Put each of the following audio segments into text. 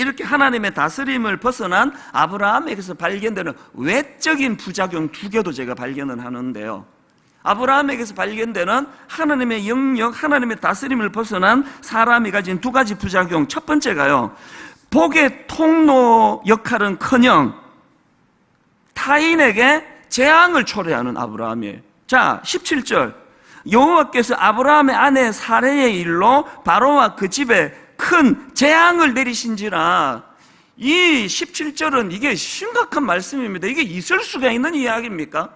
이렇게 하나님의 다스림을 벗어난 아브라함에게서 발견되는 외적인 부작용 두 개도 제가 발견을 하는데요. 아브라함에게서 발견되는 하나님의 영역, 하나님의 다스림을 벗어난 사람이 가진 두 가지 부작용. 첫 번째가요. 복의 통로 역할은 커녕 타인에게 재앙을 초래하는 아브라함이에요. 자, 17절. 여호와께서 아브라함의 아내 사례의 일로 바로와 그 집에 큰 재앙을 내리신지라. 이 17절은 이게 심각한 말씀입니다. 이게 있을 수가 있는 이야기입니까?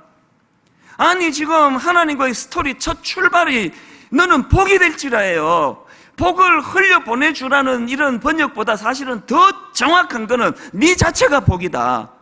아니, 지금 하나님과의 스토리 첫 출발이 너는 복이 될지라예요. 복을 흘려 보내주라는 이런 번역보다 사실은 더 정확한 거는 네 자체가 복이다.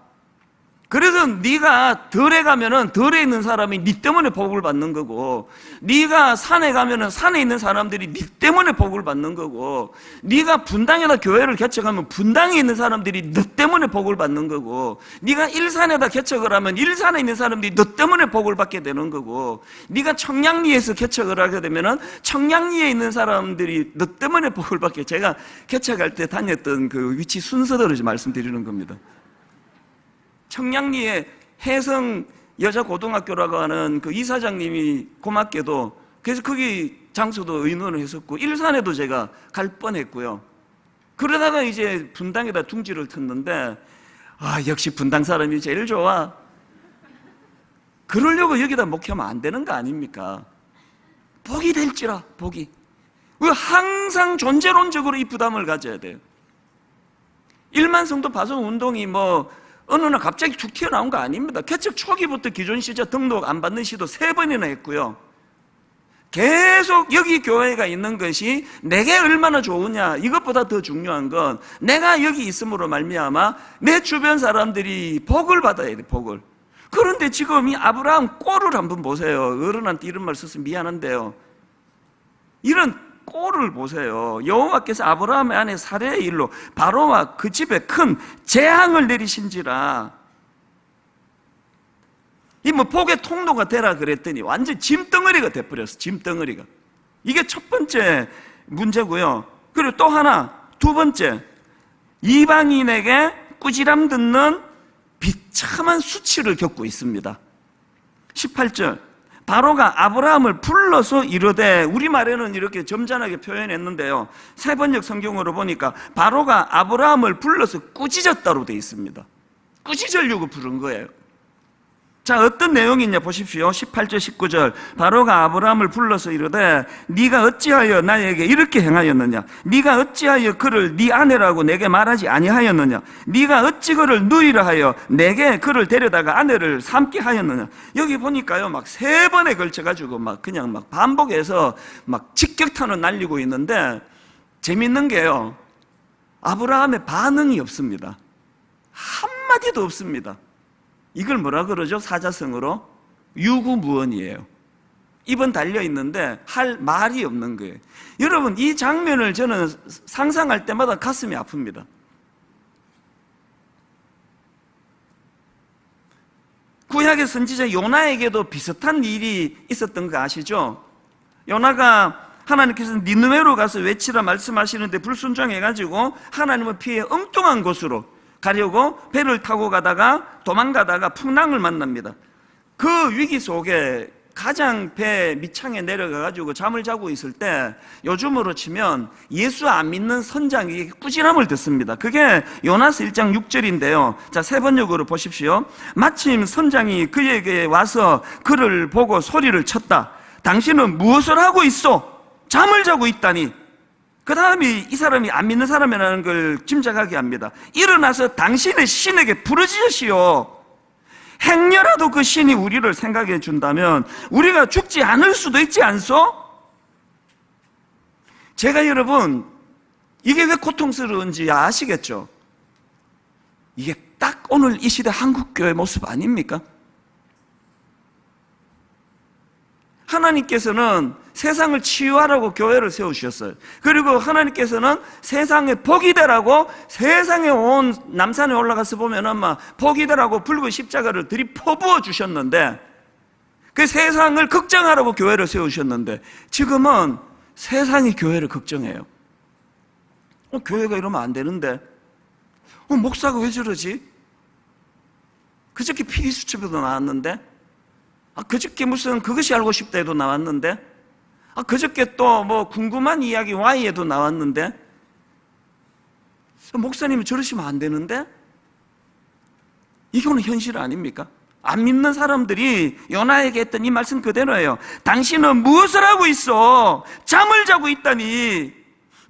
그래서 네가 덜에 가면은 덜에 있는 사람이 네 때문에 복을 받는 거고 네가 산에 가면은 산에 있는 사람들이 네 때문에 복을 받는 거고 네가 분당에다 교회를 개척하면 분당에 있는 사람들이 너 때문에 복을 받는 거고 네가 일산에다 개척을 하면 일산에 있는 사람들이 너 때문에 복을 받게 되는 거고 네가 청량리에서 개척을 하게 되면은 청량리에 있는 사람들이 너 때문에 복을 받게 제가 개척할 때 다녔던 그 위치 순서대로 좀 말씀드리는 겁니다. 청량리에 해성 여자 고등학교라고 하는 그 이사장님이 고맙게도 그래서 거기 장소도 의논을 했었고 일산에도 제가 갈 뻔했고요. 그러다가 이제 분당에다 둥지를 텄는데 아 역시 분당 사람이 제일 좋아. 그러려고 여기다 목회하면 안 되는 거 아닙니까? 복이 될지라 복이. 왜 항상 존재론적으로 이 부담을 가져야 돼요. 일만 성도 파송 운동이 뭐 어느 날 갑자기 툭 튀어나온 거 아닙니다. 개척 초기부터 기존 시자 등록 안 받는 시도 세 번이나 했고요. 계속 여기 교회가 있는 것이 내게 얼마나 좋으냐 이것보다 더 중요한 건 내가 여기 있음으로 말미암아 내 주변 사람들이 복을 받아야 돼 복을 그런데 지금 이 아브라함 꼴을 한번 보세요 어른한테 이런 말 써서 미안한데요 이런 꼴을 보세요. 여호와께서 아브라함의 아내 사례의 일로 바로와 그 집에 큰 재앙을 내리신지라. 이 뭐 복의 통로가 되라 그랬더니 완전 짐덩어리가 돼버렸어. 짐덩어리가. 이게 첫 번째 문제고요. 그리고 또 하나 두 번째 이방인에게 꾸지람 듣는 비참한 수치를 겪고 있습니다. 18절 바로가 아브라함을 불러서 이르되 우리말에는 이렇게 점잖하게 표현했는데요. 세 번역 성경으로 보니까 바로가 아브라함을 불러서 꾸짖었다로 되어 있습니다. 꾸짖으려고 부른 거예요. 자, 어떤 내용이냐 보십시오. 18절 19절. 바로가 아브라함을 불러서 이르되 네가 어찌하여 나에게 이렇게 행하였느냐? 네가 어찌하여 그를 네 아내라고 내게 말하지 아니하였느냐? 네가 어찌 그를 누이라 하여 내게 그를 데려다가 아내를 삼게 하였느냐? 여기 보니까요. 막 세 번에 걸쳐 가지고 막 그냥 막 반복해서 막 직격탄을 날리고 있는데 재밌는 게요. 아브라함의 반응이 없습니다. 한마디도 없습니다. 이걸 뭐라 그러죠? 사자성어로 유구무원이에요. 입은 달려 있는데 할 말이 없는 거예요. 여러분 이 장면을 저는 상상할 때마다 가슴이 아픕니다. 구약의 선지자 요나에게도 비슷한 일이 있었던 거 아시죠? 요나가 하나님께서 니누웨로 가서 외치라 말씀하시는데 불순종해가지고 하나님을 피해 엉뚱한 곳으로 가려고 배를 타고 가다가 도망가다가 풍랑을 만납니다. 그 위기 속에 가장 배 밑창에 내려가가지고 잠을 자고 있을 때 요즘으로 치면 예수 안 믿는 선장에게 꾸지람을 듣습니다. 그게 요나스 1장 6절인데요. 자, 세 번역으로 보십시오. 마침 선장이 그에게 와서 그를 보고 소리를 쳤다. 당신은 무엇을 하고 있어? 잠을 자고 있다니. 그 다음에 이 사람이 안 믿는 사람이라는 걸 짐작하게 합니다. 일어나서 당신의 신에게 부르짖으시오. 행여라도 그 신이 우리를 생각해 준다면 우리가 죽지 않을 수도 있지 않소? 제가 여러분 이게 왜 고통스러운지 아시겠죠? 이게 딱 오늘 이 시대 한국 교회 모습 아닙니까? 하나님께서는 세상을 치유하라고 교회를 세우셨어요. 그리고 하나님께서는 세상에 복이 되라고 세상에 온 남산에 올라가서 보면은 막 복이 되라고 붉은 십자가를 들이 퍼부어 주셨는데 그 세상을 걱정하라고 교회를 세우셨는데 지금은 세상이 교회를 걱정해요. 어, 교회가 이러면 안 되는데 어, 목사가 왜 저러지? 그저께 피리수첩에도 나왔는데, 아, 그저께 무슨 그것이 알고 싶다에도 나왔는데, 아, 그저께 또 뭐 궁금한 이야기 Y에도 나왔는데, 목사님이 저러시면 안 되는데? 이거는 현실 아닙니까? 안 믿는 사람들이 요나에게 했던 이 말씀 그대로예요. 당신은 무엇을 하고 있어? 잠을 자고 있다니.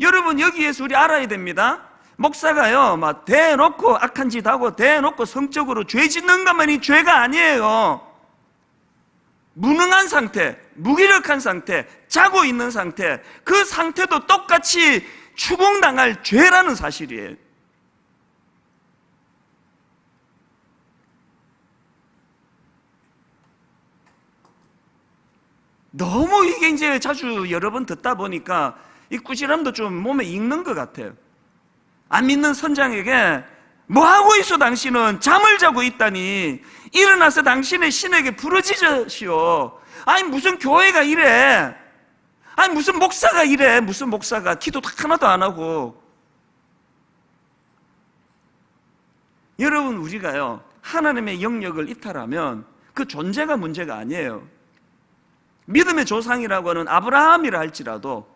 여러분 여기에서 우리 알아야 됩니다. 목사가요, 막 대놓고 악한 짓 하고 대놓고 성적으로 죄 짓는 것만이 죄가 아니에요. 무능한 상태, 무기력한 상태, 자고 있는 상태, 그 상태도 똑같이 추궁당할 죄라는 사실이에요. 너무 이게 이제 자주 여러 번 듣다 보니까 이 꾸지람도 좀 몸에 익는 것 같아요. 안 믿는 선장에게 뭐 하고 있어 당신은 잠을 자고 있다니 일어나서 당신의 신에게 부르짖으시오. 아니 무슨 교회가 이래? 아니 무슨 목사가 이래? 무슨 목사가 기도 하나도 안 하고 여러분 우리가요 하나님의 영역을 이탈하면 그 존재가 문제가 아니에요. 믿음의 조상이라고 하는 아브라함이라 할지라도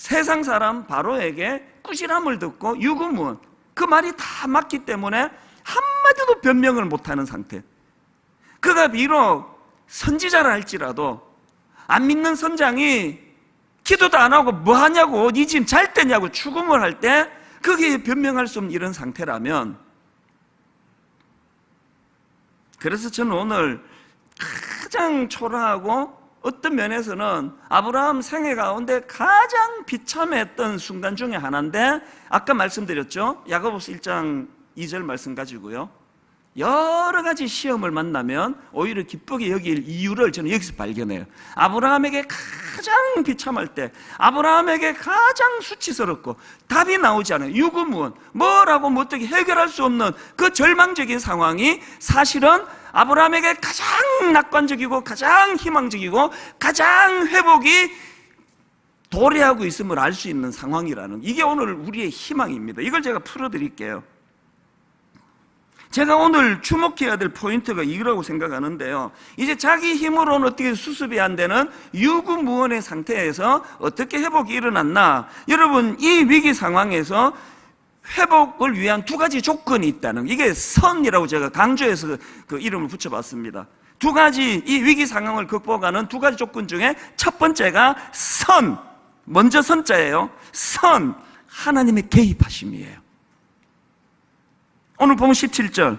세상 사람 바로에게 꾸지람을 듣고 유구문 그 말이 다 맞기 때문에 한마디도 변명을 못하는 상태. 그가 비록 선지자라 할지라도 안 믿는 선장이 기도도 안 하고 뭐 하냐고 니 지금 잘 때냐고 추궁을 할 때 그게 변명할 수 없는 이런 상태라면 그래서 저는 오늘 가장 초라하고 어떤 면에서는 아브라함 생애 가운데 가장 비참했던 순간 중에 하나인데 아까 말씀드렸죠? 야고보스 1장 2절 말씀 가지고요 여러 가지 시험을 만나면 오히려 기쁘게 여길 이유를 저는 여기서 발견해요 아브라함에게 가장 비참할 때 아브라함에게 가장 수치스럽고 답이 나오지 않아요 유구무원 뭐라고 뭐 어떻게 해결할 수 없는 그 절망적인 상황이 사실은 아브라함에게 가장 낙관적이고 가장 희망적이고 가장 회복이 도래하고 있음을 알 수 있는 상황이라는 이게 오늘 우리의 희망입니다. 이걸 제가 풀어드릴게요. 제가 오늘 주목해야 될 포인트가 이거라고 생각하는데요. 이제 자기 힘으로는 어떻게 수습이 안 되는 유구무원의 상태에서 어떻게 회복이 일어났나? 여러분, 이 위기 상황에서 회복을 위한 두 가지 조건이 있다는 이게 선이라고 제가 강조해서 그, 그 이름을 붙여봤습니다. 두 가지 이 위기 상황을 극복하는 두 가지 조건 중에 첫 번째가 선. 먼저 선자예요. 선. 하나님의 개입하심이에요. 오늘 보면 17절.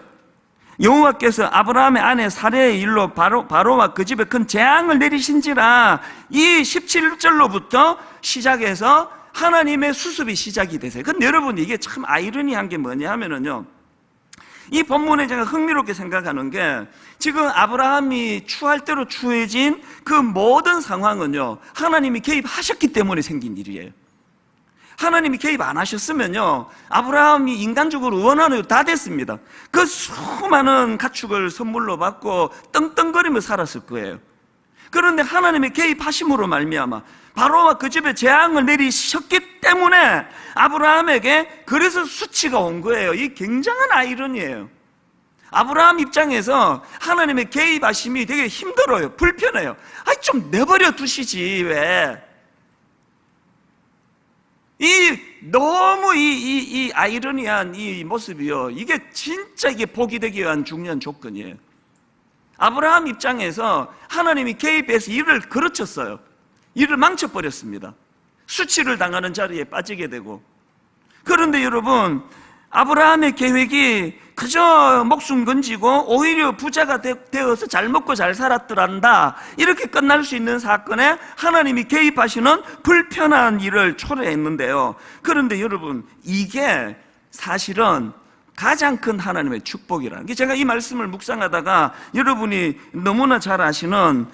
여호와께서 아브라함의 아내 사례의 일로 바로, 바로와 그 집에 큰 재앙을 내리신지라 이 17절로부터 시작해서 하나님의 수습이 시작이 되세요. 근데 여러분 이게 참 아이러니한 게 뭐냐 하면은요. 이 본문에 제가 흥미롭게 생각하는 게 지금 아브라함이 추할 대로 추해진 그 모든 상황은요. 하나님이 개입하셨기 때문에 생긴 일이에요. 하나님이 개입 안 하셨으면요. 아브라함이 인간적으로 원하는 다 됐습니다. 그 수많은 가축을 선물로 받고 떵떵거리며 살았을 거예요. 그런데 하나님의 개입하심으로 말미암아 바로와 그 집에 재앙을 내리셨기 때문에 아브라함에게 그래서 수치가 온 거예요. 이 굉장한 아이러니예요. 아브라함 입장에서 하나님의 개입하심이 되게 힘들어요. 불편해요. 아이, 좀 내버려 두시지, 왜? 이, 너무 이, 이, 이 아이러니한 이 모습이요. 이게 진짜 이게 복이 되기 위한 중요한 조건이에요. 아브라함 입장에서 하나님이 개입해서 일을 그르쳤어요. 일을 망쳐버렸습니다. 수치를 당하는 자리에 빠지게 되고. 그런데 여러분, 아브라함의 계획이 그저 목숨 건지고 오히려 부자가 되, 어서 잘 먹고 잘 살았더란다. 이렇게 끝날 수 있는 사건에 하나님이 개입하시는 불편한 일을 초래했는데요. 그런데 여러분, 이게 사실은 가장 큰 하나님의 축복이라는 게 제가 이 말씀을 묵상하다가 여러분이 너무나 잘 아시는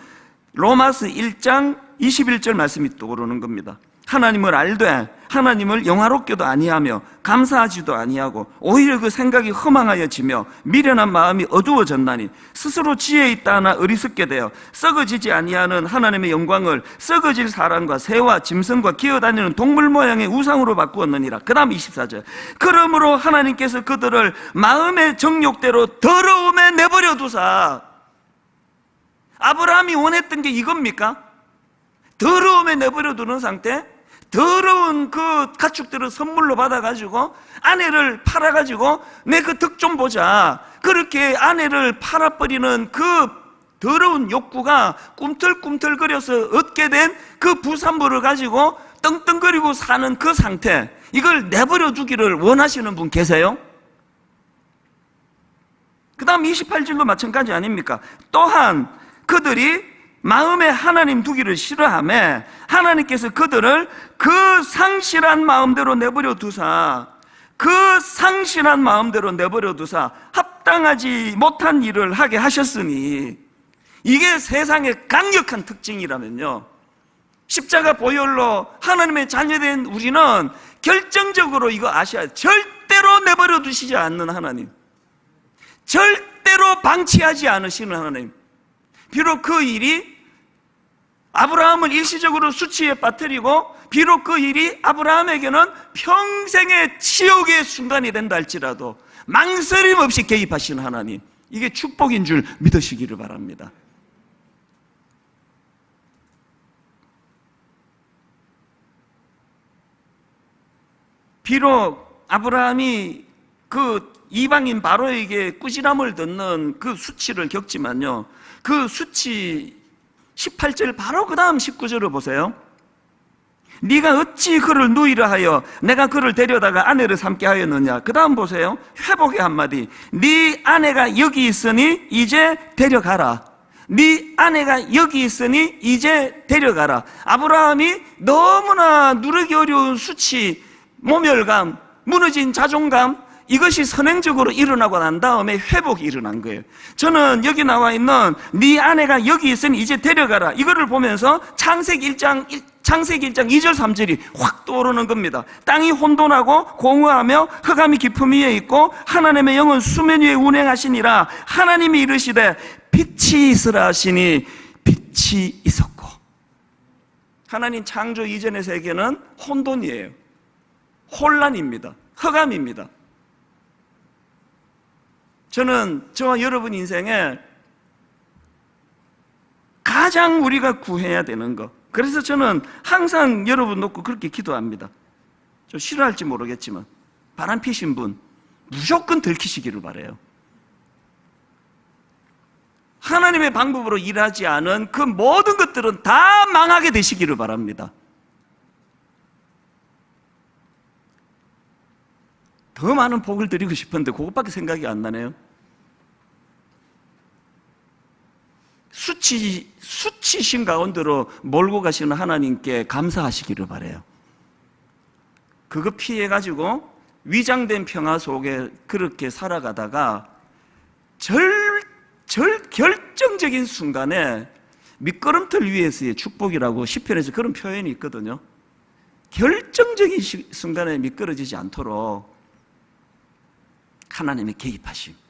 로마스 1장 21절 말씀이 떠오르는 겁니다. 하나님을 알되 하나님을 영화롭게도 아니하며 감사하지도 아니하고 오히려 그 생각이 허망하여지며 미련한 마음이 어두워졌나니 스스로 지혜 있다 하나 어리석게 되어 썩어지지 아니하는 하나님의 영광을 썩어질 사람과 새와 짐승과 기어다니는 동물 모양의 우상으로 바꾸었느니라. 그 다음 24절. 그러므로 하나님께서 그들을 마음의 정욕대로 더러움에 내버려 두사 아브라함이 원했던 게 이겁니까? 더러움에 내버려 두는 상태 더러운 그 가축들을 선물로 받아가지고 아내를 팔아가지고 내그덕좀 보자. 그렇게 아내를 팔아버리는 그 더러운 욕구가 꿈틀꿈틀거려서 얻게 된 그 부산물을 가지고 떵떵거리고 사는 그 상태. 이걸 내버려 두기를 원하시는 분 계세요? 그 다음 28절도 마찬가지 아닙니까? 또한 그들이 마음에 하나님 두기를 싫어하며 하나님께서 그들을 그 상실한 마음대로 내버려 두사. 그 상실한 마음대로 내버려 두사 합당하지 못한 일을 하게 하셨으니 이게 세상의 강력한 특징이라면요. 십자가 보혈로 하나님의 자녀된 우리는 결정적으로 이거 아셔야 절대로 내버려 두시지 않는 하나님. 절대로 방치하지 않으시는 하나님. 비록 그 일이 아브라함을 일시적으로 수치에 빠뜨리고 비록 그 일이 아브라함에게는 평생의 치욕의 순간이 된다 할지라도 망설임 없이 개입하시는 하나님 이게 축복인 줄 믿으시기를 바랍니다. 비록 아브라함이 그 이방인 바로에게 꾸지람을 듣는 그 수치를 겪지만요 그 수치 18절 바로 그 다음 19절을 보세요. 네가 어찌 그를 누이라 하여 내가 그를 데려다가 아내를 삼게 하였느냐? 그 다음 보세요. 회복의 한마디. 네 아내가 여기 있으니 이제 데려가라. 네 아내가 여기 있으니 이제 데려가라. 아브라함이 너무나 누르기 어려운 수치 모멸감 무너진 자존감 이것이 선행적으로 일어나고 난 다음에 회복이 일어난 거예요. 저는 여기 나와 있는 네 아내가 여기 있으니 이제 데려가라. 이거를 보면서 창세기 1장 창세기 1장 2절 3절이 확 떠오르는 겁니다. 땅이 혼돈하고 공허하며 흑암이 깊음 위에 있고 하나님의 영은 수면 위에 운행하시니라 하나님이 이르시되 빛이 있으라 하시니 빛이 있었고 하나님 창조 이전의 세계는 혼돈이에요. 혼란입니다. 흑암입니다. 저는 저와 여러분 인생에 가장 우리가 구해야 되는 것. 그래서 저는 항상 여러분 놓고 그렇게 기도합니다. 좀 싫어할지 모르겠지만 바람 피신 분 무조건 들키시기를 바래요. 하나님의 방법으로 일하지 않은 그 모든 것들은 다 망하게 되시기를 바랍니다. 더 많은 복을 드리고 싶은데 그것밖에 생각이 안 나네요. 수치, 수치신 가운데로 몰고 가시는 하나님께 감사하시기를 바래요. 그거 피해가지고 위장된 평화 속에 그렇게 살아가다가 절, 절, 결정적인 순간에 미끄럼틀 위에서의 축복이라고 시편에서 그런 표현이 있거든요. 결정적인 시, 순간에 미끄러지지 않도록 하나님의 개입하심.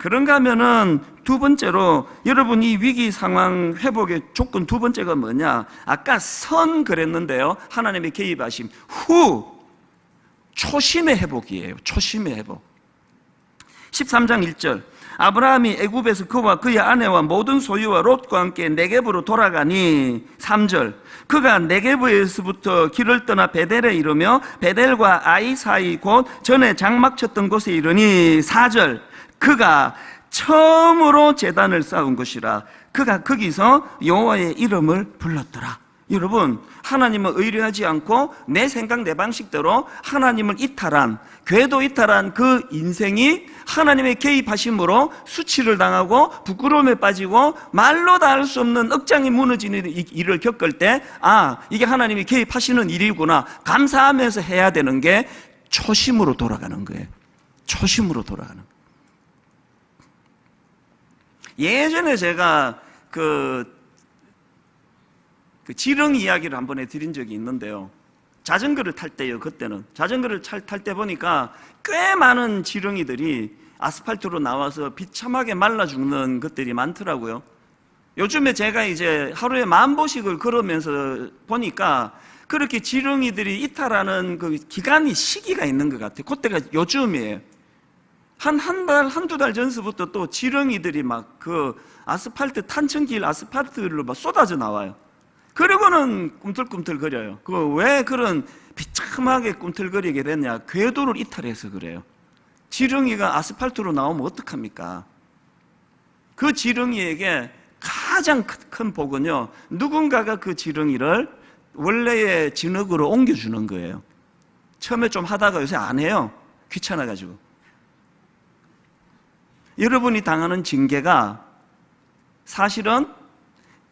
그런가 하면은 두 번째로 여러분 이 위기 상황 회복의 조건 두 번째가 뭐냐? 아까 선 그랬는데요. 하나님의 개입하심. 후 초심의 회복이에요. 초심의 회복. 13장 1절. 아브라함이 애굽에서 그와 그의 아내와 모든 소유와 롯과 함께 네겝으로 돌아가니 3절. 그가 네게브에서부터 길을 떠나 베델에 이르며 베델과 아이 사이 곧 전에 장막 쳤던 곳에 이르니 4절. 그가 처음으로 재단을 쌓은 것이라 그가 거기서 여호와의 이름을 불렀더라. 여러분, 하나님을 의뢰하지 않고 내 생각, 내 방식대로 하나님을 이탈한, 궤도 이탈한 그 인생이 하나님의 개입하심으로 수치를 당하고 부끄러움에 빠지고 말로 다 할 수 없는 억장이 무너지는 일을 겪을 때, 아, 이게 하나님이 개입하시는 일이구나. 감사하면서 해야 되는 게 초심으로 돌아가는 거예요. 초심으로 돌아가는 거예요. 예전에 제가 그 그 지렁 이야기를 한번 해드린 적이 있는데요. 자전거를 탈 때요, 그때는. 자전거를 탈 때 보니까 꽤 많은 지렁이들이 아스팔트로 나와서 비참하게 말라 죽는 것들이 많더라고요. 요즘에 제가 이제 하루에 만 보씩을 걸으면서 보니까 그렇게 지렁이들이 이탈하는 그 기간이 시기가 있는 것 같아요. 그때가 요즘이에요. 한, 한 달, 한두 달 전서부터 또 지렁이들이 막 그 아스팔트, 탄천길 아스팔트로 막 쏟아져 나와요. 그러고는 꿈틀꿈틀 거려요. 그 왜 그런 비참하게 꿈틀거리게 됐냐? 궤도를 이탈해서 그래요. 지렁이가 아스팔트로 나오면 어떡합니까? 그 지렁이에게 가장 큰- 큰 복은요, 누군가가 그 지렁이를 원래의 진흙으로 옮겨주는 거예요. 처음에 좀 하다가 요새 안 해요. 귀찮아가지고. 여러분이 당하는 징계가 사실은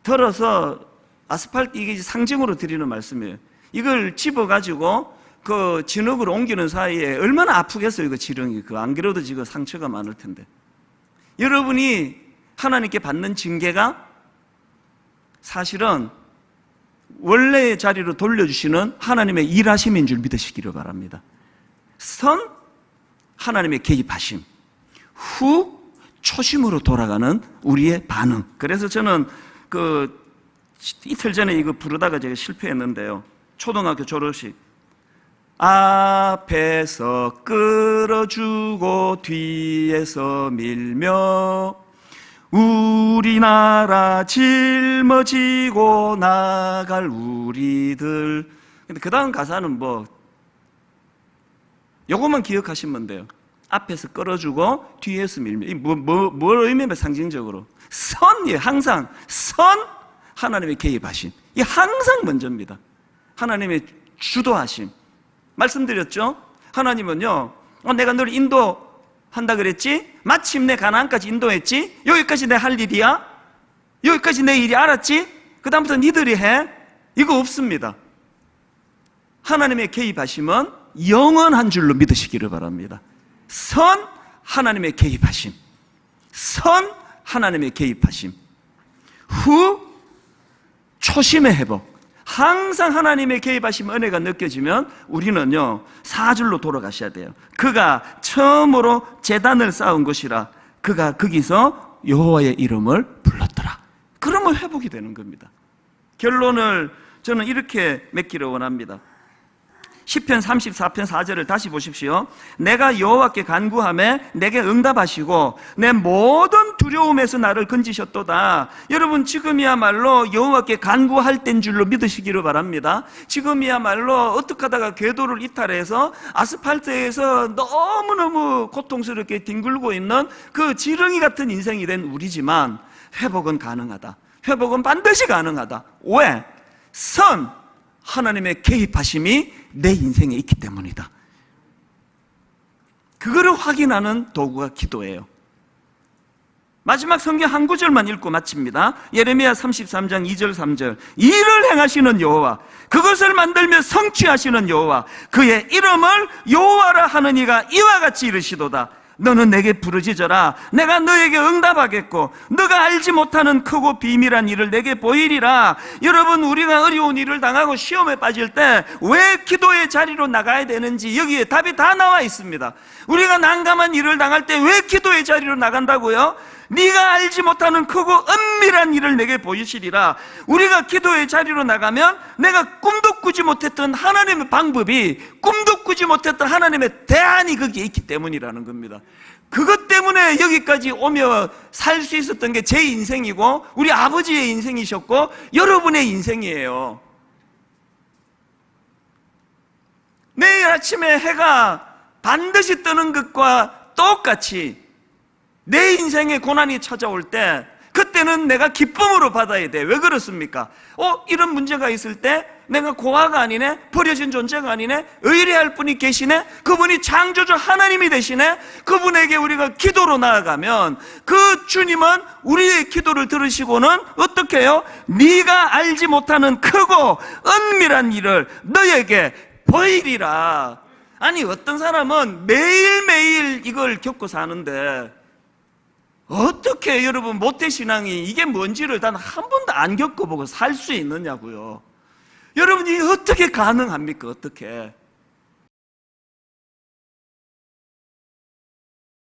들어서 아스팔트 이게 상징으로 드리는 말씀이에요. 이걸 집어가지고 그 진흙으로 옮기는 사이에 얼마나 아프겠어요, 그 지렁이. 그안 그래도 지금 상처가 많을 텐데. 여러분이 하나님께 받는 징계가 사실은 원래의 자리로 돌려주시는 하나님의 일하심인 줄 믿으시기를 바랍니다. 선, 하나님의 개입하심. 후, 초심으로 돌아가는 우리의 반응. 그래서 저는 그 이틀 전에 이거 부르다가 제가 실패했는데요. 초등학교 졸업식. 앞에서 끌어주고 뒤에서 밀며 우리나라 짊어지고 나갈 우리들. 근데 그 다음 가사는 뭐, 요것만 기억하시면 돼요. 앞에서 끌어주고 뒤에서 밀며. 이 뭐, 뭐, 뭘 의미하면 상징적으로. 선이 항상, 선, 하나님의 개입하심. 이 항상 먼저입니다. 하나님의 주도하심. 말씀드렸죠? 하나님은요, 어, 내가 널 인도한다 그랬지? 마침내 가나안까지 인도했지? 여기까지 내 할 일이야? 여기까지 내 일이 알았지? 그 다음부터 니들이 해? 이거 없습니다. 하나님의 개입하심은 영원한 줄로 믿으시기를 바랍니다. 선, 하나님의 개입하심. 선, 하나님의 개입하심. 후, 초심의 회복. 항상 하나님의 개입하심 은혜가 느껴지면 우리는요 사줄로 돌아가셔야 돼요. 그가 처음으로 재단을 쌓은 것이라 그가 거기서 여호와의 이름을 불렀더라. 그러면 회복이 되는 겁니다. 결론을 저는 이렇게 맺기를 원합니다. 10편 34편 4절을 다시 보십시오. 내가 여호와께 간구함에 내게 응답하시고 내 모든 두려움에서 나를 건지셨도다. 여러분 지금이야말로 여호와께 간구할 땐 줄로 믿으시기를 바랍니다. 지금이야말로 어떻게 하다가 궤도를 이탈해서 아스팔트에서 너무너무 고통스럽게 뒹굴고 있는 그 지렁이 같은 인생이 된 우리지만 회복은 가능하다. 회복은 반드시 가능하다. 왜? 선 하나님의 개입하심이 내 인생에 있기 때문이다. 그거를 확인하는 도구가 기도예요. 마지막 성경 한 구절만 읽고 마칩니다. 예레미야 33장 2절 3절. 일을 행하시는 여호와, 그것을 만들며 성취하시는 여호와, 그의 이름을 여호와라 하는 이가 이와 같이 이르시도다. 너는 내게 부르짖어라. 내가 너에게 응답하겠고, 너가 알지 못하는 크고 비밀한 일을 내게 보이리라. 여러분, 우리가 어려운 일을 당하고 시험에 빠질 때 왜 기도의 자리로 나가야 되는지 여기에 답이 다 나와 있습니다. 우리가 난감한 일을 당할 때 왜 기도의 자리로 나간다고요? 네가 알지 못하는 크고 은밀한 일을 내게 보이시리라. 우리가 기도의 자리로 나가면 내가 꿈도 꾸지 못했던 하나님의 방법이 꿈도 꾸지 못했던 하나님의 대안이 거기에 있기 때문이라는 겁니다. 그것 때문에 여기까지 오며 살 수 있었던 게 제 인생이고 우리 아버지의 인생이셨고 여러분의 인생이에요. 내일 아침에 해가 반드시 뜨는 것과 똑같이 내 인생에 고난이 찾아올 때 그때는 내가 기쁨으로 받아야 돼. 왜 그렇습니까? 어, 이런 문제가 있을 때 내가 고아가 아니네, 버려진 존재가 아니네, 의뢰할 분이 계시네, 그분이 창조주 하나님이 되시네, 그분에게 우리가 기도로 나아가면 그 주님은 우리의 기도를 들으시고는 어떻게 해요? 네가 알지 못하는 크고 은밀한 일을 너에게 보이리라. 아니, 어떤 사람은 매일매일 이걸 겪고 사는데 어떻게 여러분 모태신앙이 이게 뭔지를 단 한 번도 안 겪어보고 살 수 있느냐고요. 여러분이 어떻게 가능합니까? 어떻게?